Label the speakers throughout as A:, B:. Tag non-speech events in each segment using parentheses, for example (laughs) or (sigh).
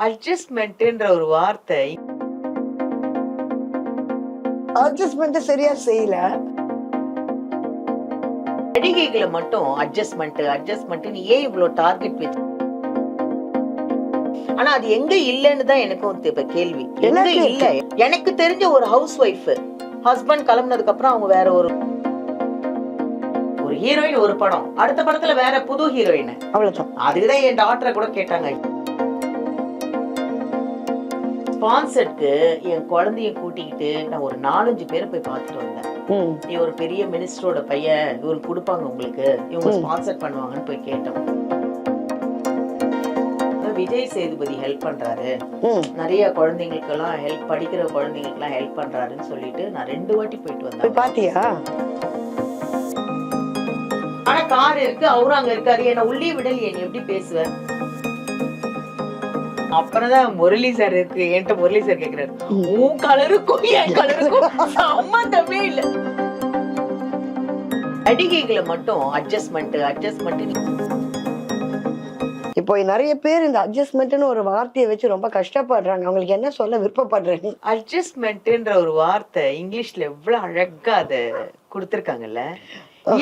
A: அட்ஜஸ்ட்மெண்ட்ன்ற ஒரு வார்த்தை.
B: அட்ஜஸ்ட்மெண்ட் சரியா செய்யல.
A: நடிகைகளை மட்டும் அட்ஜஸ்ட்மெண்ட் அட்ஜஸ்ட்மெண்ட் ஏன் இவ்வளவு டார்கெட் வச்சு ஆனா அது எங்க இல்லைன்னு தான் எனக்கும் இப்ப கேள்வி. எங்க இல்ல? எனக்கு தெரிஞ்ச ஒரு ஹவுஸ் ஒய்ஃப் ஹஸ்பண்ட் கிளம்புனதுக்கு அப்புறம் அவங்க வேற ஒரு ஒரு ஹீரோயின் ஒரு படம். அடுத்த படத்துல வேற புது ஹீரோயின்
B: அவ்வளவுதான்.
A: அதுக்குதான் என் டாக்டரை கூட கேட்டாங்க. ஸ்பான்சருக்கு என் குழந்தைய கூட்டிக்கிட்டு நான் ஒரு நாலஞ்சு பேரை போய் பார்த்துட்டு வந்தேன். நீ ஒரு பெரிய மினிஸ்டரோட பையன் இவருக்கு கொடுப்பாங்க உங்களுக்கு. இவங்க ஸ்பான்சர் பண்ணுவாங்கன்னு போய் கேட்டோம். விஜய் சேதுபதி ஹெல்ப் பண்றாரு. நிறைய குழந்தைங்களுக்கு எல்லாம் ஹெல்ப் படிக்கிற குழந்தைங்களுக்கு எல்லாம் ஹெல்ப் பண்றாருன்னு சொல்லிட்டு நான் ரெண்டு வாட்டி போயிட்டு
B: போய்
A: வந்தேன்
B: பாத்தியா
A: ஆனா கார் இருக்கு அவரும் அங்க இருக்காரு. என்ன உள்ளே விடலையே நீ எப்படி பேசுவ? அப்புறம்தான் முரளி சார் இருக்கு. என்கிட்ட முரளி சார் கேக்குறாரு. உன் கலருக்கும் என் கலருக்கும் சம்பந்தமே இல்ல. நடிகைகளை மட்டும் அட்ஜஸ்ட்மெண்ட் அட்ஜஸ்ட்மெண்ட்
B: இப்போ நிறைய பேர் இந்த அட்ஜஸ்ட்மெண்ட்னு ஒரு வார்த்தையை வச்சு ரொம்ப கஷ்டப்படுறாங்க. அவங்களுக்கு என்ன சொல்ல விருப்பப்படுறேன்
A: அட்ஜஸ்ட்மெண்ட்ன்ற ஒரு வார்த்தை இங்கிலீஷ்ல எவ்வளவு அழகா அத கொடுத்திருக்காங்கல்ல?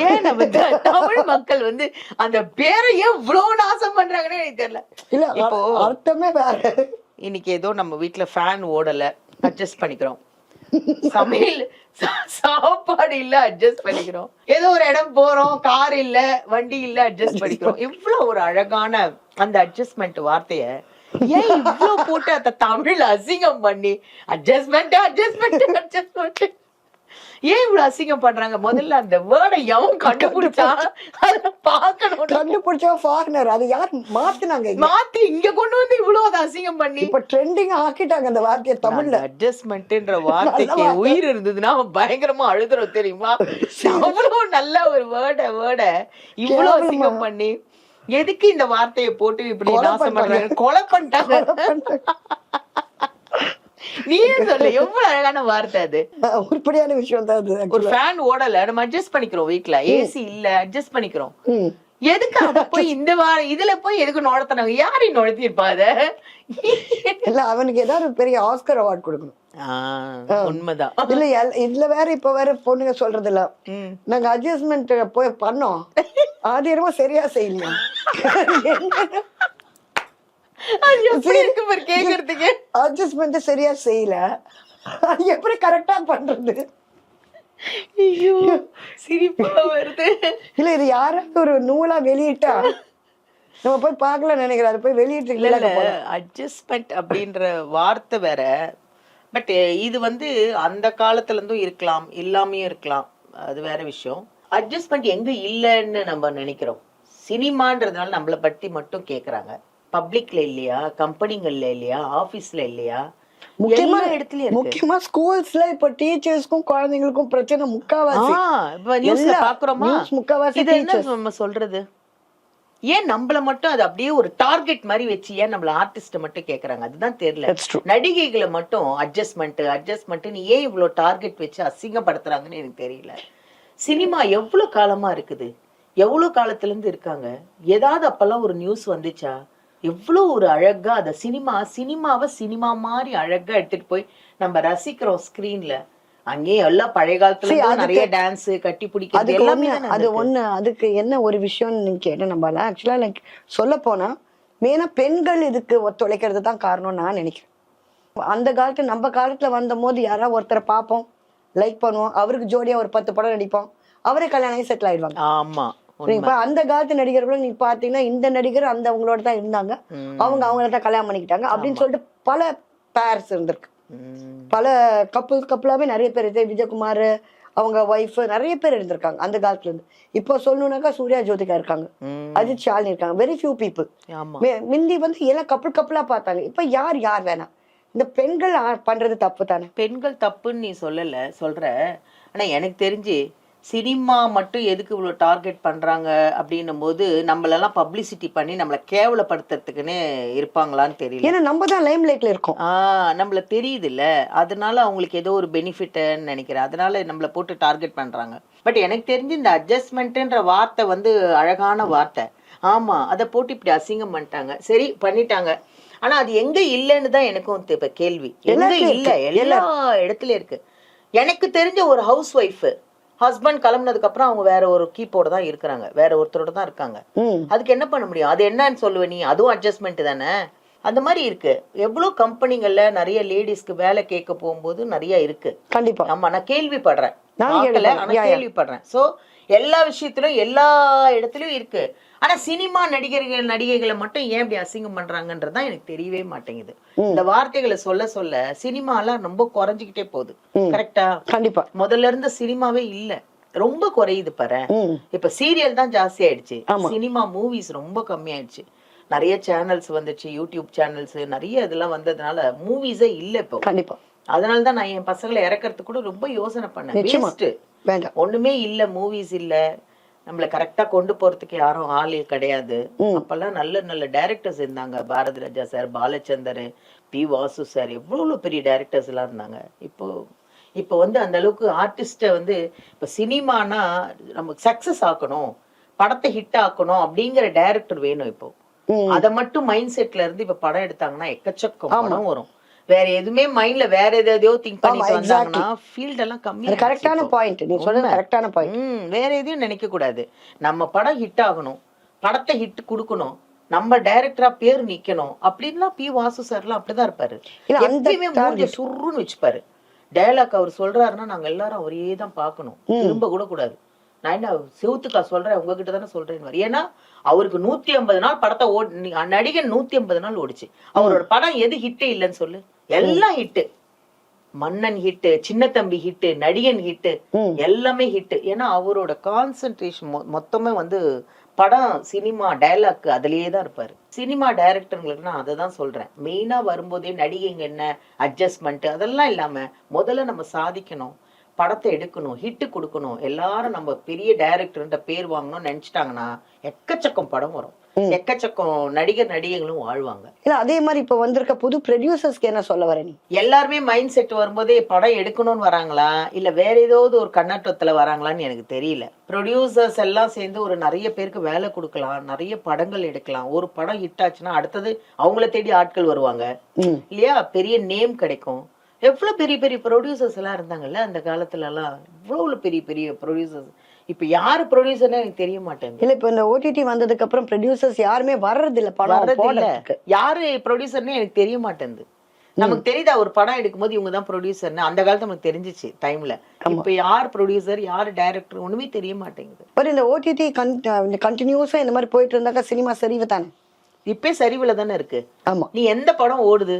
A: ஏன் நம்ம தமிழ் மக்கள் வந்து அந்த பேரை ஏன் இவ்வளவு நாசம் பண்றாங்கன்னு எனக்கு தெரியல.
B: இல்ல
A: இப்போ
B: அர்த்தமே வேற.
A: இன்னைக்கு ஏதோ நம்ம வீட்ல ஃபேன் ஓடல அட்ஜஸ்ட் பண்ணிக்கிறோம். சமையல் சாப்பாடு இல்ல அட்ஜஸ்ட் பண்ணிக்கிறோம். ஏதோ ஒரு இடம் போறோம் கார் இல்ல வண்டி இல்ல அட்ஜஸ்ட் பண்ணிக்கிறோம். இவ்வளவு ஒரு அழகான அந்த அட்ஜஸ்ட்மெண்ட் வார்த்தைய ஏன் இவ்வளவு போட்டு அந்த தமிழ் அசிங்கம் பண்ணி அட்ஜஸ்ட்மெண்ட் அட்ஜஸ்ட்மெண்ட் அட்ஜஸ்ட்மெண்ட் ஏன் இவ்வளவு அசிங்கம் பண்றாங்க? முதல்ல அந்த வேர்டை எவன் கண்டுபிடிச்சா? அதை பார்க்கணும்.
B: கண்டுபிடிச்சா ஃபாரினர் அது யார் மாத்துனாங்க?
A: மாத்தி இங்க கொண்டு வந்து இவ்வளவு அதை அசிங்கம் பண்ணி.
B: இப்ப ட்ரெண்டிங் ஆக்கிட்டாங்க அந்த வார்த்தையை தமிழ்ல.
A: அட்ஜஸ்ட்மெண்ட்ன்ற வார்த்தைக்கு
B: வார்த்தை.
A: உயிர் இருந்ததுன்னா பயங்கரமா அழுதுறோம் தெரியுமா? அவ்வளவு நல்ல ஒரு வேர்ட வேர்ட இவ்வளவு. அசிங்கம் பண்ணி. எதுக்கு இந்த வார்த்தையை போட்டு இப்படி நாசம். பண்றாங்க? கொலை பண்ணிட்டாங்க. நீயே சொல்லு எவ்வளவு அழகான வார்த்தை அது.
B: உருப்படியான விஷயம் தான் அது
A: ஒரு. ஃபேன் ஓடல நம்ம அட்ஜஸ்ட் பண்ணிக்கிறோம் வீட்ல. ஏசி இல்ல அட்ஜஸ்ட் பண்ணிக்கிறோம். எதுக்கு அத போய் இந்த வார இதுல போய் எதுக்கு நுழைத்தனாங்க? யாரு நுழைத்தி இருப்பா அத?
B: இல்ல அவனுக்கு ஏதாவது ஒரு பெரிய ஆஸ்கர் அவார்ட் கொடுக்கணும்.
A: உண்மைதான்.
B: இல்ல இதுல வேற இப்ப வேற பொண்ணுங்க சொல்றது இல்ல. நாங்க அட்ஜஸ்ட்மெண்ட் போய் பண்ணோம். அது என்னமோ சரியா செய்யலையா (laughs)
A: அது எப்படி இருக்கு பாரு கேக்குறதுக்கு?
B: அட்ஜஸ்ட்மெண்ட் சரியா செய்யல. அது எப்படி கரெக்டா பண்றது?
A: ஐயோ சிரிப்பா வருது.
B: இல்ல இது யாராவது ஒரு நூலா வெளியிட்டா நம்ம போய் பார்க்கல நினைக்கிறேன். அது போய்
A: இல்ல
B: வெளியிட்டு
A: அட்ஜஸ்ட்மெண்ட் அப்படின்ற வார்த்தை வேற. பட் இது வந்து அந்த காலத்துல இருந்தும் இருக்கலாம் இல்லாமையும் இருக்கலாம். அது வேற விஷயம். அட்ஜஸ்ட்மெண்ட் எங்க இல்லைன்னு நம்ம நினைக்கிறோம். சினிமான்றதுனால நம்மளை பத்தி மட்டும் கேக்குறாங்க. பப்ளிக்ல இல்லையா? கம்பெனிங்கள்ல இல்லையா? ஆபீஸ்ல இல்லையா?
B: முக்கியமா
A: இடத்துலயும்
B: முக்கியமா ஸ்கூல்ஸ்ல இப்ப டீச்சர்ஸ்க்கும் குழந்தைங்களுக்கும் பிரச்சனை முக்காவாசி.
A: நியூஸ்ல பாக்குறோமா?
B: முக்காவாசி
A: இது என்ன. நம்ம சொல்றது? ஏன் நம்மள மட்டும் அது அப்படியே ஒரு டார்கெட் மாதிரி வச்சு ஏன் நம்மள ஆர்டிஸ்ட மட்டும் கேக்குறாங்க? அதுதான் தெரியல. நடிகைகளை மட்டும் அட்ஜஸ்ட்மெண்ட் அட்ஜஸ்ட்மெண்ட் ஏன் இவ்வளவு டார்கெட் வச்சு அசிங்கப்படுத்துறாங்கன்னு எனக்கு தெரியல. சினிமா எவ்வளவு காலமா இருக்குது? எவ்வளவு காலத்துல இருந்து இருக்காங்க? ஏதாவது அப்பெல்லாம் ஒரு நியூஸ் வந்துச்சா? எவ்வளவு ஒரு அழகா அத சினிமா சினிமாவை சினிமா மாதிரி அழகா எடுத்துட்டு போய் நம்ம ரசிக்கிறோம் ஸ்கிரீன்ல அங்கேயே எல்லாம் பழைய காலத்துல நிறைய டான்ஸ் கட்டி பிடிக்கிறது எல்லாமே
B: அது. ஒண்ணு அதுக்கு என்ன ஒரு விஷயம்னு நீங்க கேட்ட நம்மள ஆக்சுவலா லைக் சொல்ல போனா மெயினா பெண்கள் இதுக்கு ஒத்துழைக்கிறது தான் காரணம் நான் நினைக்கிறேன் அந்த காலத்து நம்ம காலத்துல வந்த போது யாராவது ஒருத்தரை பார்ப்போம் லைக் பண்ணுவோம் அவருக்கு ஜோடியா ஒரு பத்து படம் நடிப்போம் அவரே கல்யாணம் செட்டில் ஆயிடுவாங்க
A: ஆமா.
B: இப்ப அந்த காலத்து நடிகர்களும் நீங்க பாத்தீங்கன்னா இந்த நடிகர் அந்த அவங்களோட தான் இருந்தாங்க. அவங்க அவங்கள தான் கல்யாணம் பண்ணிக்கிட்டாங்க அப்படின்னு சொல்லிட்டு பல பேர்ஸ் இருந்திருக்கு. பல கப்புள் கப்புளாவே நிறைய பேர் இது விஜயகுமார் அவங்க ஒய்ஃப் நிறைய பேர் இருந்திருக்காங்க அந்த காலத்துல இருந்து. இப்போ சொல்லணும்னாக்கா சூர்யா ஜோதிகா இருக்காங்க. அஜித் ஷாலினி இருக்காங்க. வெரி ஃபியூ பீப்புள் முந்தி வந்து எல்லாம் கப்புள் கப்புளா பார்த்தாங்க. இப்போ யார் யார் வேணாம். இந்த பெண்கள் பண்றது தப்பு தானே.
A: பெண்கள் தப்புன்னு நீ சொல்லல சொல்ற. ஆனா எனக்கு தெரிஞ்சு சினிமா மட்டும் எதுக்கு இவ்வளவு டார்கெட் பண்றாங்க அப்படின்னும் போது நம்மளெல்லாம் பப்ளிசிட்டி பண்ணி நம்மளை கேவலப்படுத்துறதுக்குன்னு இருப்பாங்களான்னு தெரியல.
B: ஏன்னா நம்ம தான் லைம் லைட்ல இருக்கோம்.
A: ஆஹ் நம்மள தெரியுது இல்ல அதனால அவங்களுக்கு ஏதோ ஒரு பெனிஃபிட்னு நினைக்கிறேன். அதனால நம்மள போட்டு டார்கெட் பண்றாங்க. பட் எனக்கு தெரிஞ்சு இந்த அட்ஜஸ்ட்மெண்ட்ன்ற வார்த்தை வந்து அழகான வார்த்தை. ஆமா அதை போட்டு இப்படி அசிங்கம் பண்ணிட்டாங்க. சரி பண்ணிட்டாங்க. ஆனா அது எங்க இல்லைன்னு தான் எனக்கும் இப்ப கேள்வி. எங்க இல்ல? எல்லா இடத்துலயும் இருக்கு. எனக்கு தெரிஞ்ச ஒரு ஹவுஸ் ஒய்ஃப் ஹஸ்பண்ட் கிளம்புனதுக்கு அப்புறம் அவங்க வேற ஒரு கீப்போட தான் இருக்கிறாங்க. வேற ஒருத்தரோட தான் இருக்காங்க. அதுக்கு என்ன பண்ண முடியும்? அது என்னன்னு சொல்லுவ நீ? அதுவும் அட்ஜஸ்ட்மெண்ட் தானே? அந்த மாதிரி இருக்கு. எவ்வளவு கம்பெனிங்கள்ல நிறைய லேடிஸ்க்கு வேலை கேட்க போகும்போது நிறைய இருக்கு.
B: கண்டிப்பா.
A: ஆமா நான் கேள்விப்படுறேன்.
B: கேள்விப்படுறேன்.
A: ஆனா எல்லா விஷயத்திலும் எல்லா இடத்துலயும் இருக்கு. ஆனா சினிமா நடிகர்கள் நடிகைகளை மட்டும் ஏன் இப்படி அசிங்கம் பண்றாங்கன்றது தான் எனக்கு தெரியவே மாட்டேங்குது. இந்த வார்த்தைகளை சொல்ல சொல்ல சினிமாலாம் ரொம்ப குறைஞ்சிக்கிட்டே போகுது. கரெக்டா
B: கண்டிப்பா.
A: முதல்ல இருந்த சினிமாவே இல்ல. ரொம்ப குறையுது பாரு. இப்ப சீரியல் தான் ஜாஸ்தி ஆயிடுச்சு. சினிமா மூவிஸ் ரொம்ப கம்மியாயிடுச்சு. நிறைய சேனல்ஸ் வந்துச்சு. யூடியூப் சேனல்ஸ் நிறைய இதெல்லாம் வந்ததுனால மூவிஸே இல்ல இப்போ.
B: கண்டிப்பா.
A: அதனால தான் நான் என் பசங்களை இறக்கறதுக்கு கூட ரொம்ப யோசனை பண்ணேன்.
B: வேண்டாம்.
A: ஒண்ணுமே இல்ல மூவிஸ் இல்ல. நம்மள கரெக்டா கொண்டு போறதுக்கு யாரும் ஆள் கிடையாது. அப்பெல்லாம் நல்ல நல்ல டைரக்டர்ஸ் இருந்தாங்க. Bharathi Raja sir Balachander P. Vasu sir எவ்வளவு பெரிய டைரக்டர்ஸ் எல்லாம் இருந்தாங்க. இப்போ இப்போ வந்து அந்த அளவுக்கு ஆர்டிஸ்ட வந்து இப்ப சினிமானா நமக்கு சக்சஸ் ஆக்கணும் படத்தை ஹிட் ஆக்கணும் அப்படிங்கிற டைரக்டர் வேணும் இப்போ. அத மட்டும் மைண்ட் செட்ல இருந்து இப்ப படம் எடுத்தாங்கன்னா எக்கச்சக்கம் படம் வரும். வேற எதுவுமே மைண்ட்ல வேற எதையோ திங்க் பண்ணிட்டு வந்தாங்கன்னா ஃபீல்ட் எல்லாம் கம்மி
B: கரெக்டான பாயிண்ட் நீ சொல்றது கரெக்டான பாயிண்ட்
A: வேற எதையும் நினைக்க கூடாது. நம்ம படம் ஹிட் ஆகணும். படத்தை ஹிட் கொடுக்கணும். நம்ம டைரக்டரா பேர் நிக்கணும். அப்படின்லாம் பி வாசு சார்லாம் அப்படிதான் இருப்பாரு. எப்பயுமே மூஞ்ச சுருன்னு வச்சுப்பாரு. டயலாக் அவர் சொல்றாருன்னா நாங்க எல்லாரும் அவரே தான் பார்க்கணும். திரும்ப கூட கூடாது. நான் என்ன செவுத்துக்கா சொல்றேன் உங்ககிட்ட தானே சொல்றேன் ஏன்னா அவருக்கு நூத்தி ஐம்பது நாள் படத்தை ஓடி நீ- நடிகன் நூத்தி ஐம்பது நாள் ஓடிச்சு. அவரோட படம் எது ஹிட்டே இல்லைன்னு சொல்லு. எல்லாம் ஹிட்டு மன்னன் ஹிட்டு சின்ன தம்பி ஹிட்டு நடிகன் ஹிட்டு. எல்லாமே ஹிட் ஏன்னா அவரோட கான்சென்ட்ரேஷன் மொத்தமே வந்து படம் சினிமா டயலாக் அதுலயே தான் இருப்பாரு. சினிமா டைரக்டருங்களுக்கு நான் அதை தான் சொல்றேன். மெயினா வரும்போதே நடிகைங்க என்ன அட்ஜஸ்ட்மெண்ட் அதெல்லாம் இல்லாம முதல்ல நம்ம சாதிக்கணும். படத்தை எடுக்கணும் ஹிட் கொடுக்கணும் எல்லாரும் நம்ம பெரிய டைரக்டர்ன்ற பேர் வாங்கணும்னு நினைச்சிட்டாங்கன்னா எக்கச்சக்கம் படம் வரும். எக்கச்சக்கம் நடிகர் நடிகைகளும் வாழ்வாங்க.
B: இல்ல அதே மாதிரி இப்ப வந்திருக்க புது ப்ரொடியூசர்ஸ்க்கு என்ன சொல்ல வர நீ?
A: எல்லாருமே மைண்ட் செட் வரும்போதே படம் எடுக்கணும்னு வராங்களா? இல்ல வேற ஏதாவது ஒரு கண்ணோட்டத்துல வராங்களான்னு எனக்கு தெரியல. ப்ரொடியூசர்ஸ் எல்லாம் சேர்ந்து ஒரு நிறைய பேருக்கு வேலை கொடுக்கலாம் நிறைய படங்கள் எடுக்கலாம். ஒரு படம் ஹிட் ஆச்சுன்னா அடுத்தது அவங்கள தேடி ஆட்கள் வருவாங்க. இல்லையா? பெரிய நேம் கிடைக்கும். எவ்வளவு பெரிய பெரிய ப்ரொடியூசர்ஸ் எல்லாம் இருந்தாங்கல்ல அந்த காலத்துல எல்லாம் இவ்வளவு பெரிய பெரிய ப்ரொடியூசர்ஸ் இப்ப யாரு ப்ரொடியூசர்னு எனக்கு தெரிய மாட்டேங்குது.
B: இல்ல இப்ப இந்த ஓடிடி வந்ததுக்கு அப்புறம் ப்ரொடியூசர்ஸ் யாருமே வர்றது இல்ல படம் போடுறதுக்கு.
A: யாரு ப்ரொடியூசர்னு எனக்கு தெரிய மாட்டேங்குது. நமக்கு தெரியுதா ஒரு படம் எடுக்கும்போது இவங்க தான் ப்ரொடியூசர்னு அந்த காலத்துல நமக்கு தெரிஞ்சிச்சு டைம்ல இப்ப யார் ப்ரொடியூசர் யார் டைரக்டர் ஒண்ணுமே தெரிய மாட்டேங்குது.
B: பட் இந்த ஓடிடி இந்த கண்டினியூஸா இந்த மாதிரி போயிட்டு இருந்தாக்கா சினிமா சரிவு தானே?
A: இப்பே சரிவுல தானே இருக்கு.
B: ஆமா.
A: நீ எந்த படம் ஓடுது?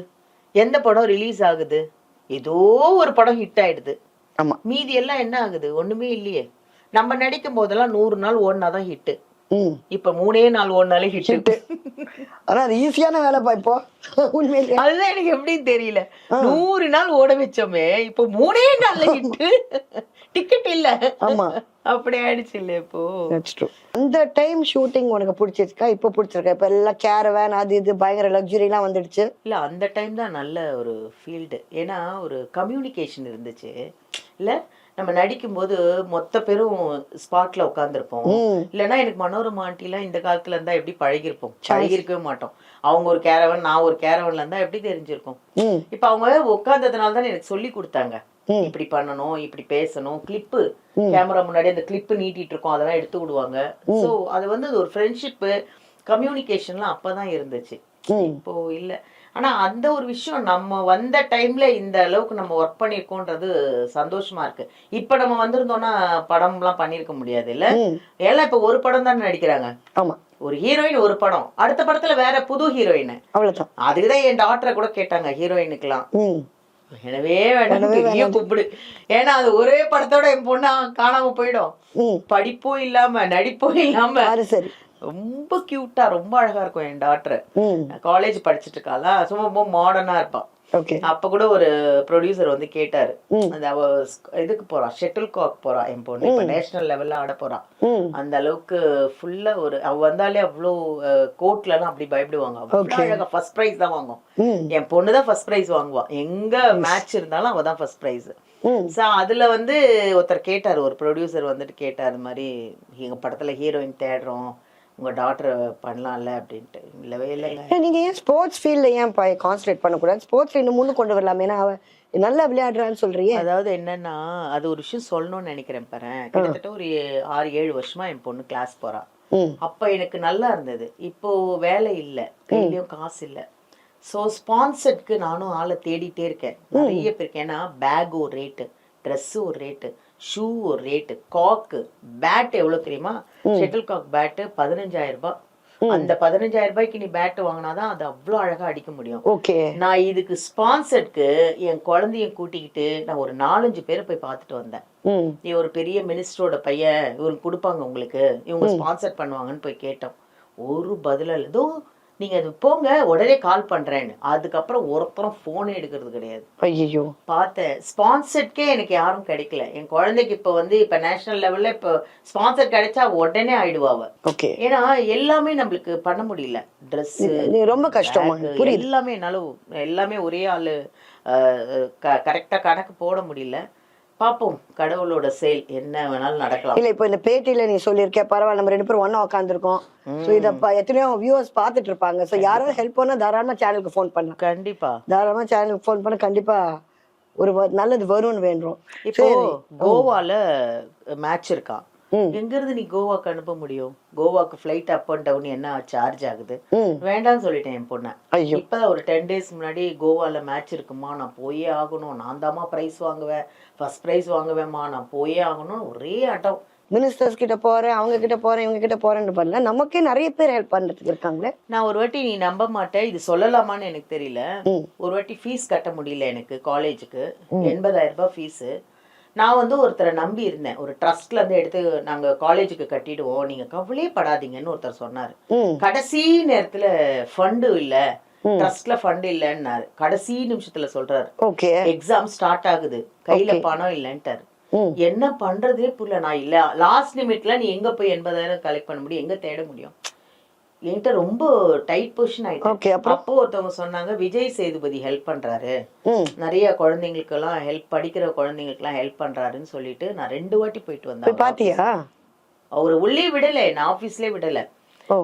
A: எந்த படம் ரிலீஸ் ஆகுது? ஏதோ ஒரு படம் ஹிட் ஆயிடுது.
B: ஆமா.
A: மீதி எல்லாம் என்ன ஆகுது? ஒண்ணுமே இல்லையே. நம்ம நடிக்கும் போதெல்லாம் நூறு நாள் ஓடினாதான் ஹிட்
B: ம்
A: இப்ப மூணே நாள் ஓடினாலே ஹிட்
B: ஆனா அது ஈஸியான வேலைப்பா இப்போ. உண்மையிலே.
A: அதுதான் எனக்கு எப்படின்னு தெரியல. நூறு நாள் ஓட வச்சோமே இப்ப மூணே நாள்ல ஹிட் டிக்கெட் இல்ல.
B: ஆமா.
A: அப்படி ஆயிடுச்சு இல்ல இப்போ.
B: அந்த டைம் ஷூட்டிங் உனக்கு பிடிச்சிருக்கா? இப்போ பிடிச்சிருக்கா? இப்போ எல்லாம் கேரவேன் அது இது பயங்கர எல்லாம் வந்துடுச்சு.
A: இல்ல அந்த டைம் தான் நல்ல ஒரு ஃபீல்டு ஏன்னா ஒரு கம்யூனிகேஷன் இருந்துச்சு. இல்ல நம்ம நடிக்கும்போது மொத்த பேரும் ஸ்பாட்ல உட்காந்துருப்போம் இல்லைன்னா எனக்கு மனோரமா ஆண்டிலாம் இந்த காலத்துல இருந்தா எப்படி பழகிருப்போம் பழகிருக்கவே மாட்டோம். அவங்க ஒரு கேரவன் நான் ஒரு கேரவன்ல இருந்தா எப்படி தெரிஞ்சிருக்கும்? இப்ப அவங்க உட்கார்ந்ததுனால தான் எனக்கு சொல்லி கொடுத்தாங்க. இப்படி பண்ணணும் இப்படி பேசணும் கிளிப்பு கேமரா முன்னாடி அந்த கிளிப்பு நீட்டிட்டு இருக்கோம் அதெல்லாம் எடுத்து விடுவாங்க. சோ அது வந்து ஒரு ஃப்ரெண்ட்ஷிப்பு கம்யூனிகேஷன்லாம் அப்பதான் இருந்துச்சு. இப்போ இல்ல. ஆனா அந்த ஒரு விஷயம் நம்ம வந்த டைம்ல இந்த அளவுக்கு நம்ம ஒர்க் பண்ணிருக்கோன்றது சந்தோஷமா இருக்கு. இப்ப நம்ம வந்திருந்தோம்னா படம்லாம் பண்ணிருக்க முடியாது இல்ல எல்லாம் இப்ப ஒரு படம் தானே நடிக்கிறாங்க.
B: ஆமா.
A: ஒரு ஹீரோயின் ஒரு படம். அடுத்த படத்துல வேற புது ஹீரோயின்
B: அவ்வளவுதான்.
A: அதுக்குதான் என் டாக்டரை கூட கேட்டாங்க ஹீரோயினுக்கெல்லாம் எனவே வேண்டாம் கூப்பிடு ஏன்னா அது ஒரே படத்தோட என் பொண்ணா காணாம போயிடும். படிப்பும் இல்லாம நடிப்பும் இல்லாம.
B: சரி.
A: ரொம்ப கியூட்டா ரொம்ப அழகா இருக்கும் என் டாக்டர் காலேஜ் படிச்சிட்டு இருக்காளா சும்மா ரொம்ப மாடர்னா இருப்பா.
B: ஓகே
A: அப்ப கூட ஒரு ப்ரொடியூசர் வந்து கேட்டாரு. அந்த அவ இதுக்கு போறா? ஷட்டில் காக் போறா என் பொண்ணு. இப்ப நேஷனல் லெவல்ல ஆட போறா. அந்த அளவுக்கு ஃபுல்லா ஒரு அவ வந்தாலே அவ்வளோ கோர்ட்ல எல்லாம் அப்படி பயப்படுவாங்க. ஃபர்ஸ்ட் பிரைஸ் தான் வாங்கும்
B: ம்.
A: என் பொண்ணு தான் ஃபர்ஸ்ட் பிரைஸ் வாங்குவா. எங்க மேட்ச் இருந்தாலும் அவ தான் ஃபர்ஸ்ட் பிரைஸ் ஸோ அதுல வந்து ஒருத்தர் கேட்டார் ஒரு ப்ரொடியூசர் வந்துட்டு கேட்டார் மாதிரி எங்க படத்துல ஹீரோயின் தேடுறோம். உங்க டாக்டர் பண்ணலாம்ல அப்படின்ட்டு. இல்லவே இல்லைங்க.
B: ஏன் நீங்க ஏன் ஸ்போர்ட்ஸ் ஃபீல்ட்ல ஏன் கான்சன்ட்ரேட் பண்ணக்கூடாது? ஸ்போர்ட்ஸ்ல இன்னும் முன்னு கொண்டு வரலாமே. ஏன்னா அவ நல்லா விளையாடுறான்னு சொல்றியே.
A: அதாவது என்னன்னா அது ஒரு விஷயம் சொல்லணும்னு நினைக்கிறேன் பாரு. கிட்டத்தட்ட ஒரு ஆறு ஏழு வருஷமா என் பொண்ணு கிளாஸ் போறா. அப்ப எனக்கு நல்லா இருந்தது. இப்போ வேலை இல்ல. கையிலயும் காசு இல்ல. சோ ஸ்பான்சர்ட்க்கு நானும் ஆளை தேடிட்டே இருக்கேன். நிறைய பேருக்கு. ஏன்னா பேக் ஒரு ரேட்டு Dress ஒரு ரேட்டு ஷூ ஒரு ரேட்டு காக்கு பேட் எவ்வளவு தெரியுமா? ஷட்டில் காக் பேட்டு பதினஞ்சாயிரம் ரூபாய். அந்த பதினஞ்சாயிரம் ரூபாய்க்கு நீ பேட் வாங்கினாதான் அது அவ்வளவு அழகா அடிக்க முடியும்.
B: ஓகே.
A: நான் இதுக்கு ஸ்பான்சர்ட்க்கு என் குழந்தைய கூட்டிக்கிட்டு நான் ஒரு நாலஞ்சு பேரை போய் பார்த்துட்டு வந்தேன். நீ ஒரு பெரிய மினிஸ்டரோட பையன் இவருக்கு கொடுப்பாங்க உங்களுக்கு. இவங்க ஸ்பான்சர் பண்ணுவாங்கன்னு போய் கேட்டோம். ஒரு பதிலும் இல்லை. நீங்க அது போங்க உடனே கால் பண்றேன்னு. அதுக்கப்புறம் ஒருத்தரும் போனே எடுக்கிறது கிடையாது.
B: ஐயோ
A: பார்த்தேன். ஸ்பான்சர்ட்கே எனக்கு யாரும் கிடைக்கல. என் குழந்தைக்கு இப்போ வந்து இப்போ நேஷனல் லெவல்ல இப்போ ஸ்பான்சர் கிடைச்சா உடனே ஆயிடுவா அவ.
B: ஓகே.
A: ஏன்னா எல்லாமே நம்மளுக்கு பண்ண முடியல. ட்ரெஸ்
B: நீ ரொம்ப கஷ்டமா.
A: எல்லாமே என்னால எல்லாமே ஒரே ஆளு கரெக்டா கணக்கு போட முடியல. பாப்போம் கடவுளோட செயல் என்ன வேணாலும் நடக்கலாம்.
B: இல்ல இப்போ இந்த பேட்டியில நீ சொல்லியிருக்க பரவாயில்ல நம்ம ரெண்டு பேரும் ஒண்ணா உட்காந்துருக்கோம் சோ இத எத்தனையோ வியூவர்ஸ் பார்த்துட்டு இருப்பாங்க சோ யாராவது ஹெல்ப் பண்ணா தாராளமா சேனலுக்கு ஃபோன் பண்ணலாம்
A: கண்டிப்பா.
B: தாராளமா சேனலுக்கு ஃபோன் பண்ண. கண்டிப்பா ஒரு நல்லது வரும்னு வேண்டுறோம்.
A: இப்போ கோவால மேட்ச் இருக்கான்
B: ம்.
A: எங்க இருந்து நீ கோவாக்கு அனுப்ப முடியும்? கோவாக்கு ஃபிளைட் அப் அண்ட் டவுன் என்ன சார்ஜ் ஆகுது? வேண்டாம்னு சொல்லிட்டேன் என் பொண்ணை. இப்பதான் ஒரு டென் டேஸ் முன்னாடி கோவால மேட்ச் இருக்குமா? நான் போயே ஆகணும். நான் தாம்மா ப்ரைஸ் வாங்குவேன். ஃபர்ஸ்ட் ப்ரைஸ் வாங்குவேம்மா. நான் போயே ஆகணும். ஒரே அடம்.
B: மினிஸ்டர்ஸ் கிட்ட போறேன் அவங்க கிட்ட போறேன் இவங்க கிட்ட போறேன்னு பண்ணல. நமக்கே நிறைய பேர் ஹெல்ப் பண்றதுக்கு இருக்காங்களே.
A: நான் ஒரு வாட்டி நீ நம்ப மாட்டேன். இது சொல்லலாமான்னு எனக்கு தெரியல. ஒரு வாட்டி ஃபீஸ் கட்ட முடியல எனக்கு காலேஜுக்கு எண்பதாயிரம் ரூபாய் ஃபீஸு நான் வந்து ஒருத்தரை நம்பி இருந்தேன் ஒரு ட்ரஸ்ட்ல இருந்து எடுத்து நாங்க காலேஜுக்கு கட்டிடுவோம். நீங்க கவலையே படாதீங்கன்னு ஒருத்தர் சொன்னாரு. கடைசி நேரத்துல ஃபண்டு இல்ல. ட்ரஸ்ட்ல ஃபண்ட் இல்லைன்னாரு. கடைசி நிமிஷத்துல சொல்றாரு. எக்ஸாம் ஸ்டார்ட் ஆகுது. கையில பணம் இல்லைன்ட்டாரு. என்ன பண்றதே புரியல. நான் இல்ல. லாஸ்ட் லிமிட்ல நீ எங்க போய் எண்பதாயிரம் கலெக்ட் பண்ண முடியும்? எங்க தேட முடியும்? என்கிட்ட ரொம்ப டைட் பொசிஷன் ஆயிட்டு.
B: ஓகே
A: அப்போ ஒருத்தவங்க சொன்னாங்க விஜய் சேதுபதி ஹெல்ப் பண்றாரு. நிறைய குழந்தைங்களுக்கு எல்லாம் ஹெல்ப் படிக்கிற குழந்தைங்களுக்கு எல்லாம் ஹெல்ப் பண்றாருன்னு சொல்லிட்டு நான் ரெண்டு வாட்டி போயிட்டு
B: போய்
A: வந்தேன்
B: பாத்தியா?
A: அவரு உள்ளே விடல நான் ஆபீஸ்லயே விடல.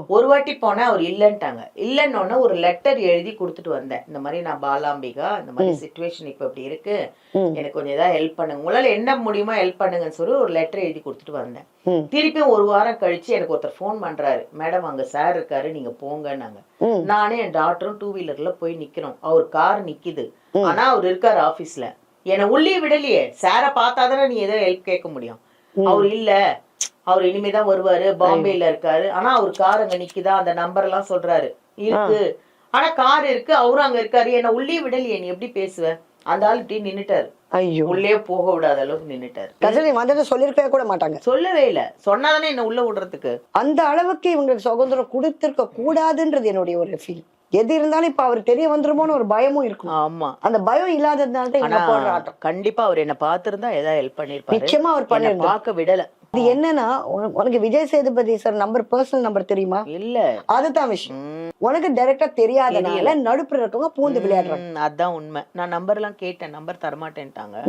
A: ஒரு வாட்டி போனா அவர் இல்லைன்ட்டாங்க. இல்லைன்னொன்னே ஒரு லெட்டர் எழுதி கொடுத்துட்டு வந்தேன். இந்த மாதிரி நான் பாலாம்பிகா இந்த மாதிரி சுச்சுவேஷன் இப்ப இப்படி இருக்கு. எனக்கு கொஞ்சம் ஏதாவது ஹெல்ப் பண்ணுங்க. உங்களால என்ன முடியுமோ ஹெல்ப் பண்ணுங்கன்னு சொல்லி ஒரு லெட்டர் எழுதி கொடுத்துட்டு வந்தேன். திருப்பியும் ஒரு வாரம் கழிச்சு எனக்கு ஒருத்தர் ஃபோன் பண்றாரு. மேடம் அங்க சார் இருக்காரு. நீங்க போங்கன்னாங்க. நானே என் டாக்டரும் டூ வீலர்ல போய் நிக்கிறோம் அவர் கார் நிக்குது. ஆனா அவர் இருக்காரு ஆபீஸ்ல என்னை உள்ளே விடலையே. சாரை பார்த்தாதானே நீ ஏதோ ஹெல்ப் கேட்க முடியும். அவர் இல்ல. அவர் இனிமேதான் வருவாரு பாம்பேல இருக்காரு. ஆனா அவர் கார் அங்க நிக்குதா? அந்த நம்பர் எல்லாம் சொல்றாரு. இருக்கு. ஆனா கார் இருக்கு. அவரும் அங்க இருக்காரு. என்ன உள்ளே விடலையே. நீ எப்படி பேசுவ? அந்த ஆள் இப்படி நின்னுட்டாரு.
B: ஐயோ.
A: உள்ளே போக விடாத அளவுக்கு நின்னுட்டாரு.
B: கஜலி வந்ததை சொல்லியிருக்கவே கூட மாட்டாங்க.
A: சொல்லவே இல்ல. சொன்னாதானே என்ன உள்ள விடுறதுக்கு?
B: அந்த அளவுக்கு இவங்களுக்கு சுதந்திரம் கொடுத்திருக்க கூடாதுன்றது என்னுடைய ஒரு ஃபீல் எது இருந்தாலும் இப்ப அவர் தெரிய வந்துருமோன்னு ஒரு பயமும் இருக்கும்.
A: ஆமா.
B: அந்த பயம் இல்லாததுனால தான்
A: கண்டிப்பா அவர் என்ன பாத்திருந்தா ஏதாவது ஹெல்ப் பண்ணிருப்பாரு.
B: நிச்சயமா அவர் பண்ணிருந்தார்.
A: பார்க்க விடல.
B: இது என்னன்னா உனக்கு- Vijay Sethupathi sir number personal number தெரியுமா?
A: இல்ல.
B: அதுதான் விஷயம். உனக்கு டைரக்டா தெரியாதனால நடுப்புற இருக்கவங்க பூந்து விளையாடுறாங்க.
A: அதான் உண்மை. நான் நம்பர் எல்லாம் கேட்டேன். நம்பர் தரமாட்டேன்ட்டாங்க.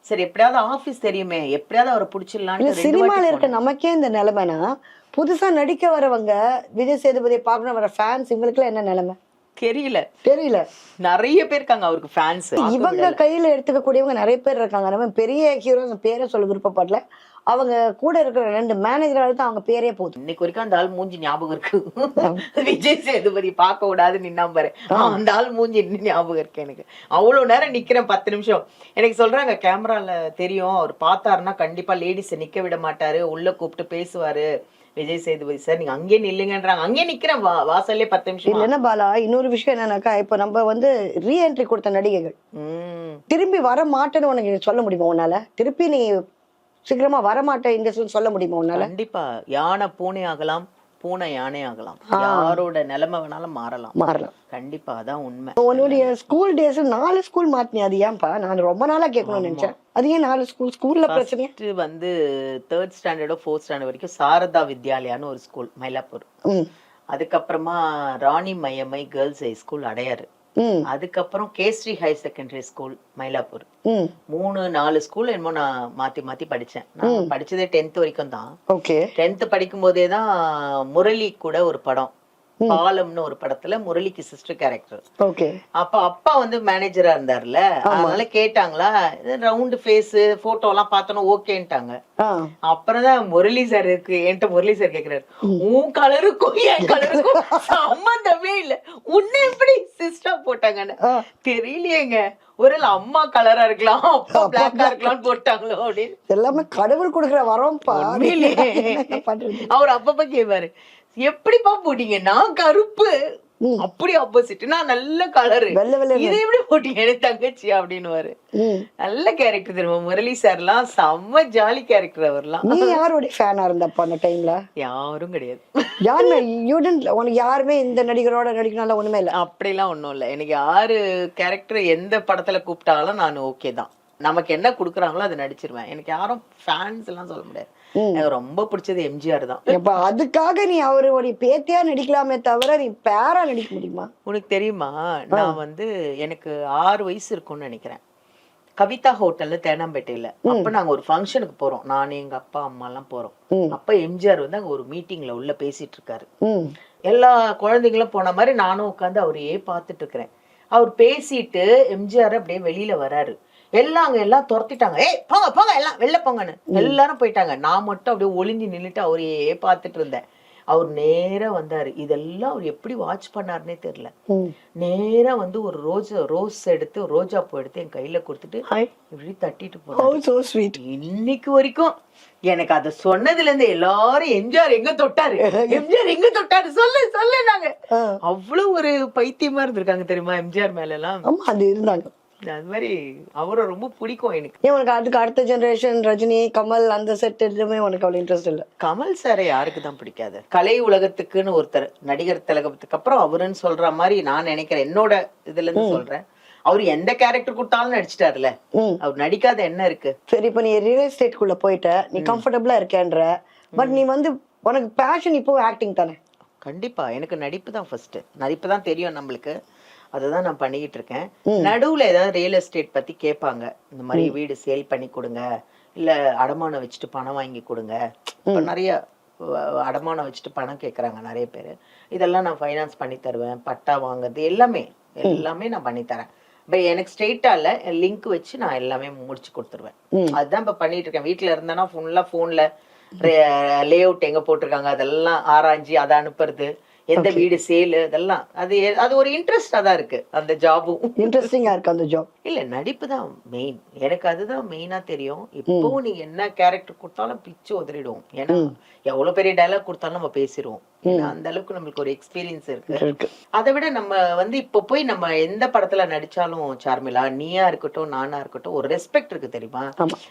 A: சரி எப்படியாவது ஆபீஸ் தெரியுமே. எப்படியாவது அவரை ரெண்டு
B: சினிமால இருக்க நமக்கே இந்த நிலைமைனா புதுசா நடிக்க வரவங்க விஜய் சேதுபதியை பார்க்கணும் வர ஃபேன்ஸ் இவங்களுக்குலாம் என்ன நிலைமை?
A: தெரியல.
B: தெரியல.
A: நிறைய பேர் இருக்காங்க அவருக்கு ஃபேன்ஸ்
B: இவங்க கையில எடுத்துக்க கூடியவங்க நிறைய பேர் இருக்காங்க. நம்ம பெரிய ஹீரோஸ் பேரை சொல்ல விருப்பப்படல. அவங்க கூட இருக்கிற ரெண்டு மேனேஜரால தான் அவங்க பேரே போதும்.
A: இன்னைக்கு வரைக்கும் அந்த ஆள் மூஞ்சி ஞாபகம் இருக்கு. விஜய் சேதுபதி பார்க்க விடாது நின்னா பாரு. அந்த ஆள் மூஞ்சி இன்னும் ஞாபகம் இருக்கு எனக்கு. அவ்வளவு நேரம் நிக்கிறேன் பத்து நிமிஷம். எனக்கு சொல்றாங்க கேமரால தெரியும். அவர் பார்த்தாருன்னா கண்டிப்பா லேடிஸ் நிக்க விட மாட்டாரு. உள்ள கூப்பிட்டு பேசுவாரு. விஜய் சேதுபதி சார் நீங்க அங்கேயே நில்லுங்கன்றாங்க. அங்கேயே நிக்கிறேன் வா வாசல்லே பத்து நிமிஷம்?
B: இதுல என்ன பாலா இன்னொரு விஷயம் என்னன்னாக்கா இப்ப நம்ம வந்து ரீஎன்ட்ரி கொடுத்த நடிகைகள். திரும்பி வர மாட்டேன்னு உனக்கு சொல்ல முடியுமா உன்னால? திருப்பி நீ சீக்கிரமா வர மாட்டேன் இண்டஸ்ட்ரி சொல்ல முடியுமா உன்னால?
A: கண்டிப்பா. யானை பூனை ஆகலாம் பூனை யானை ஆகலாம். யாரோட நிலைமை வேணாலும் மாறலாம்.
B: மாறலாம்.
A: கண்டிப்பா அதான் உண்மை.
B: உன்னுடைய ஸ்கூல் டேஸ் நாலு ஸ்கூல் மாத்தினி அது ஏன்பா? நான் ரொம்ப நாளா கேட்கணும்னு நினைச்சேன். அது ஏன் நாலு ஸ்கூல் ஸ்கூல்ல பிரச்சனை
A: வந்து தேர்ட் ஸ்டாண்டர்டோ ஃபோர்த் ஸ்டாண்டர்ட் வரைக்கும் சாரதா வித்யாலயான்னு ஒரு ஸ்கூல் மயிலாப்பூர். அதுக்கப்புறமா Rani Meyyammai girls high school Adyar. அதுக்கப்புறம் Kesari high secondary school Mylapore. மூணு நாலு ஸ்கூல் என்னமோ நான் மாத்தி மாத்தி படிச்சேன். நான் படிச்சதே டென்த் வரைக்கும் தான். டென்த் படிக்கும் போதே தான் முரளி கூட ஒரு படம். பாலம்னு ஒரு படத்துல முரளிக்கு சிஸ்டர் கேரக்டர்
B: ஓகே.
A: அப்ப அப்பா வந்து மேனேஜரா இருந்தார்ல. அதனால கேட்டாங்களா ரவுண்ட் ஃபேஸ் போட்டோ எல்லாம் பார்த்தோன்னா ஓகேன்ட்டாங்க. அப்புறம் தான் முரளி சார் இருக்கு என்கிட்ட முரளி சார் கேக்குறாரு. உன் கலருக்கும் என் கலருக்கும் சம்மந்தமே இல்ல. உன்னை எப்படி சிஸ்டர் போட்டாங்கன்னு. தெரியலையேங்க. ஒரு அம்மா கலரா இருக்கலாம் அப்பா பிளாக்கா இருக்கலாம்னு போட்டாங்களோ அப்படின்னு.
B: எல்லாமே கடவுள் கொடுக்குற பண்றது?
A: அவர் அப்பப்ப கேட்பாரு எப்படிப்பா போட்டீங்க? நான் கருப்பு. அப்படி ஆப்போசிட் நான் நல்ல கலரு இதை எப்படி போட்டீங்க? எனக்கு தங்கச்சி அப்படின்னு நல்ல கேரக்டர் தெரியுமா? முரளி சார்லாம் செம்ம ஜாலி கேரக்டர் அவர்லாம்.
B: நீ யாருடைய ஃபேனா இருந்தப்ப அந்த டைம்ல
A: யாரும் கிடையாது.
B: யாருமே யூடன்ட் உனக்கு யாருமே இந்த நடிகரோட நடிக்கனால ஒண்ணுமே இல்ல.
A: அப்படிலாம் ஒண்ணும் இல்ல. எனக்கு யாரு கேரக்டர் எந்த படத்துல கூப்பிட்டாலும் நான் ஓகே தான். நமக்கு என்ன குடுக்குறாங்களோ அதை நடிச்சிருவேன். எனக்கு யாரும் ஃபேன்ஸ் எல்லாம் சொல்ல முடியாது. எனக்கு ரொம்ப பிடிச்சது எம்ஜிஆர் தான்.
B: எப்ப அதுக்காக நீ அவருடைய பேத்தியா நடிக்கலாமே தவிர நீ பேரா நடிக்க முடியுமா?
A: உனக்கு தெரியுமா? நான் வந்து எனக்கு ஆறு வயசு இருக்கும்னு நினைக்கிறேன். கவிதா ஹோட்டல்ல தேனாம்பேட்டையில. அப்ப நாங்க ஒரு ஃபங்க்ஷனுக்கு போறோம். நான் எங்க அப்பா அம்மா எல்லாம் போறோம். அப்ப எம்ஜிஆர் வந்து அங்க ஒரு மீட்டிங்ல உள்ள பேசிட்டு இருக்காரு. எல்லா குழந்தைங்களும் போன மாதிரி நானும் உட்காந்து அவரையே பார்த்துட்டு இருக்கிறேன். அவர் பேசிட்டு எம்ஜிஆர் அப்படியே வெளியில வராரு. எல்லாம் அங்க எல்லாம் துரத்திட்டாங்க. ஏய் போங்க போங்க எல்லாம் வெளில போங்கன்னு. எல்லாரும் போயிட்டாங்க. நான் மட்டும் அப்படியே ஒளிஞ்சு நின்னுட்டு அவரையே பார்த்துட்டு இருந்தேன். அவர் நேரா வந்தாரு. இதெல்லாம் அவர் எப்படி வாட்ச் பண்ணாருன்னே தெரியல. நேரா வந்து ஒரு ரோஸ் ரோஸ் எடுத்து ரோஜா பூ எடுத்து என் கையில கொடுத்துட்டு இப்படி தட்டிட்டு போனாரு.
B: ஸ்வீட்
A: இன்னைக்கு வரைக்கும் எனக்கு அத சொன்னதுல இருந்து எல்லாரும் எம்ஜிஆர் எங்க தொட்டாரு? (laughs) எம்ஜிஆர் எங்க தொட்டாரு? சொல்லு சொல்லு நாங்க. அவ்வளவு ஒரு பைத்தியமா இருந்திருக்காங்க தெரியுமா எம்ஜிஆர் மேல எல்லாம்
B: அது இருந்தாங்க.
A: அது மாதிரி அவரை ரொம்ப பிடிக்கும் எனக்கு.
B: ஏன் உனக்கு அதுக்கு அடுத்த ஜெனரேஷன் ரஜினி கமல் அந்த செட் எதுவுமே உனக்கு அவ்வளவு இன்ட்ரெஸ்ட் இல்ல?
A: கமல் சாரை யாருக்கு தான் பிடிக்காது? கலை உலகத்துக்குன்னு ஒருத்தர் நடிகர் திலகத்துக்கு அப்புறம் அவருன்னு சொல்ற மாதிரி நான் நினைக்கிறேன். என்னோட இதுல இருந்து சொல்றேன். அவர் எந்த கேரக்டர் கொடுத்தாலும் நடிச்சிட்டாருல அவர் நடிக்காத என்ன இருக்கு?
B: சரி இப்ப நீ ரியல் எஸ்டேட்குள்ள போயிட்ட நீ கம்ஃபர்டபுளா இருக்கேன்ற பட் நீ வந்து உனக்கு பேஷன் இப்போ ஆக்டிங் தானே?
A: கண்டிப்பா எனக்கு நடிப்பு தான் ஃபர்ஸ்ட் நடிப்பு தான் தெரியும் நம்மளுக்கு. அதுதான் நான் பண்ணிக்கிட்டு இருக்கேன் நடுவுல ஏதாவது ரியல் எஸ்டேட் பத்தி கேட்பாங்க. இந்த மாதிரி வீடு சேல் பண்ணி கொடுங்க. இல்ல அடமானம் வச்சுட்டு பணம் வாங்கி கொடுங்க. இப்ப நிறைய அடமானம் வச்சுட்டு பணம் கேக்குறாங்க நிறைய பேர். இதெல்லாம் நான் ஃபைனான்ஸ் பண்ணி தருவேன். பட்டா வாங்குறது எல்லாமே எல்லாமே நான் பண்ணி தரேன். இப்போ எனக்கு ஸ்ட்ரெயிட்டா இல்ல லிங்க் வச்சு நான் எல்லாமே முடிச்சு கொடுத்துருவேன். அதுதான் இப்ப பண்ணிட்டு இருக்கேன். வீட்ல இருந்தேன்னா ஃபுல்லா போன்ல லே அவுட் எங்க போட்டிருக்காங்க அதெல்லாம் ஆராய்ஞ்சி அதை அனுப்புறது. எந்த வீடு சேலு அதெல்லாம். அது அது ஒரு இன்ட்ரெஸ்டா தான் இருக்கு அந்த ஜாபும்
B: இன்ட்ரெஸ்டிங்கா இருக்கு அந்த ஜாப்
A: இல்ல நடிப்பு தான் மெயின் எனக்கு அதுதான் மெயினா தெரியும். இப்பவும் நீங்க என்ன கேரக்டர் கொடுத்தாலும் பிச்சு உதறிடுவோம் ஏன்னா எவ்வளவு பெரிய டைலாக் கொடுத்தாலும் நம்ம பேசிடுவோம் அந்த அளவுக்கு நம்மளுக்கு ஒரு எக்ஸ்பீரியன்ஸ் இருக்கு. அதை விட நம்ம வந்து இப்போ போய் நம்ம எந்த படத்துல நடிச்சாலும் சார்மிலா நீயா இருக்கட்டும் நானா இருக்கட்டும் ஒரு ரெஸ்பெக்ட் இருக்கு தெரியுமா?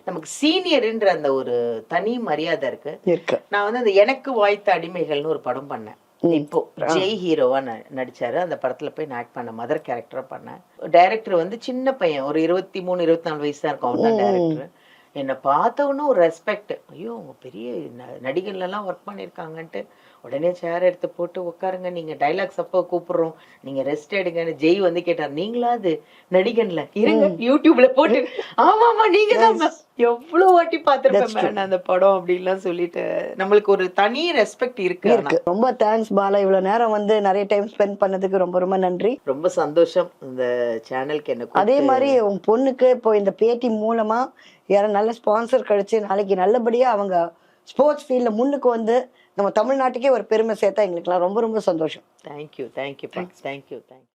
A: நமக்கு சீனியர்ன்ற அந்த ஒரு தனி மரியாதை இருக்கு.
B: இருக்கு.
A: நான் வந்து அந்த எனக்கு வாய்த்த அடிமைகள்னு ஒரு படம் பண்ணேன். இப்போ ஜெய் ஹீரோவா நடிச்சாரு. அந்த படத்துல போய் நான் ஆக்ட் பண்ண மதர் கேரக்டரா பண்ணேன். டைரக்டர் வந்து சின்ன பையன். ஒரு இருபத்தி மூணு இருபத்தி நாலு வயசு தான் இருக்கும். தான் டைரக்டர் என்னை பார்த்த உடனே ஒரு ரெஸ்பெக்ட் ஐயோ அவங்க பெரிய ந- நடிகர்ல எல்லாம் ஒர்க் பண்ணிருக்காங்கன்ட்டு உடனே சேர் எடுத்து போட்டு உட்காருங்க நீங்க டைலாக்ஸ் அப்போ கூப்பிடுறோம். நீங்க ரெஸ்ட் எடுங்கன்னு ஜெய் வந்து கேட்டார். நீங்களா அது? நடிகன்ல. இருங்க யூடியூப்ல போட்டு. ஆமா ஆமா நீங்க தான். எவ்வளவு வாட்டி பார்த்திருப்பேன் அந்த படம் அப்படின்லாம் சொல்லிட்டு. நம்மளுக்கு ஒரு தனி ரெஸ்பெக்ட்
B: இருக்கு ரொம்ப தேங்க்ஸ் பாலா. இவ்வளவு நேரம் வந்து நிறைய டைம் ஸ்பெண்ட் பண்ணதுக்கு ரொம்ப ரொம்ப நன்றி.
A: ரொம்ப சந்தோஷம். இந்த சேனலுக்கு என்ன
B: அதே மாதிரி உன் பொண்ணுக்கு இப்போ இந்த பேட்டி மூலமா யாரும் நல்ல ஸ்பான்சர் கிடைச்சு நாளைக்கு நல்லபடியா அவங்க ஸ்போர்ட்ஸ் ஃபீல்ட்ல முன்னுக்கு வந்து நம்ம தமிழ்நாட்டுக்கே ஒரு பெருமை சேர்த்தா எங்களுக்குலாம் ரொம்ப ரொம்ப சந்தோஷம்.
A: Thank you thank you thank you thank you